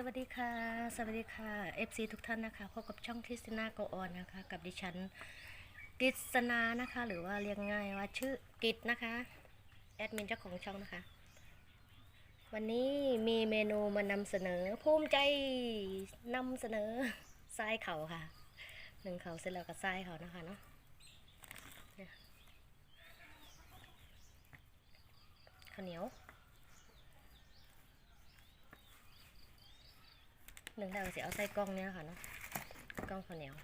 สวัสดีค่ะ สวัสดีค่ะ FC ทุกท่านนะคะพบกับช่องคริสตินาโกออนนะคะ กับดิฉันกฤษณานะคะ หรือว่าเรียกง่ายว่าชื่อกิจนะคะแอดมินเจ้าของช่องนะคะ วันนี้มีเมนูมานำเสนอภูมิใจนำเสนอทรายเขาค่ะหนึ่งเขาเสร็จแล้วก็ทรายเขานะคะเนาะข้าวเหนียว หนึ่งดาวสิเอาใส่กล้องเนี่ยค่ะเนาะกล้องข้าวเหนียว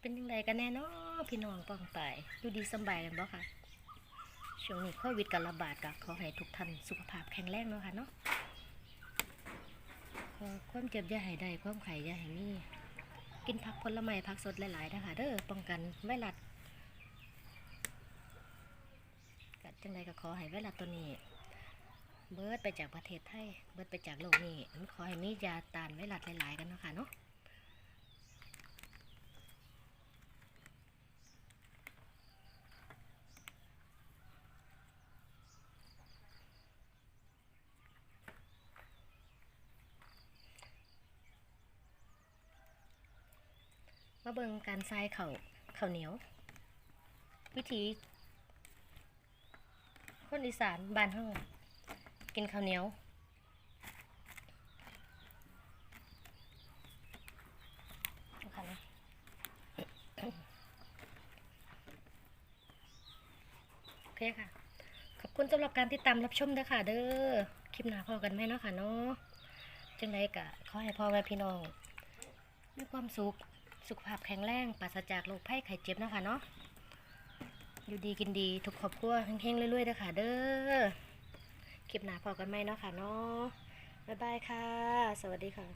เป็นยังไงกันแน่เนาะพี่น้องป้องไปอยู่ดีสบายกันบ่ค่ะ ช่วงนี้โควิดกรระบาดก็ขอให้ทุกท่านสุขภาพแข็งแรงเนาะค่ะเนาะความเจ็บอย่าให้ได้ความไข่อย่าให้มีกินผักผลไม้ผักสดหลายๆนะคะเด้อป้องกันไวรัสกัจังใดก็ขอให้ไวรัสตัวนี้ เบิดไปจากประเทศไทยเบิดไปจากโลกนี้มันขอให้มียาต้านไวรัสหลายๆกันเนาะค่ะเนาะ มาเบิ่งการทรายเขาวข้าเหนียว วิธี คนอีสานบ้านเฮากินข้าวเหนียวค่ะนะโอเคค่ะ ขอบคุณสำหรับการติดตามรับชมด้วยค่ะ เด้อ คลิปหน้าพอกันไหมเนาะค่ะเนาะจังไรกะขอให้พ่อแม่พี่น้องมีความสุข สุขภาพแข็งแรงปราศจากโรคภัยไข้เจ็บนะคะเนาะอยู่ดีกินดีทุกครอบครัวเฮงๆเรื่อยๆเด้อค่ะเด้อคลิปหนาพอกันไหมเนาะค่ะเนาะบ๊ายบายค่ะ สวัสดีค่ะ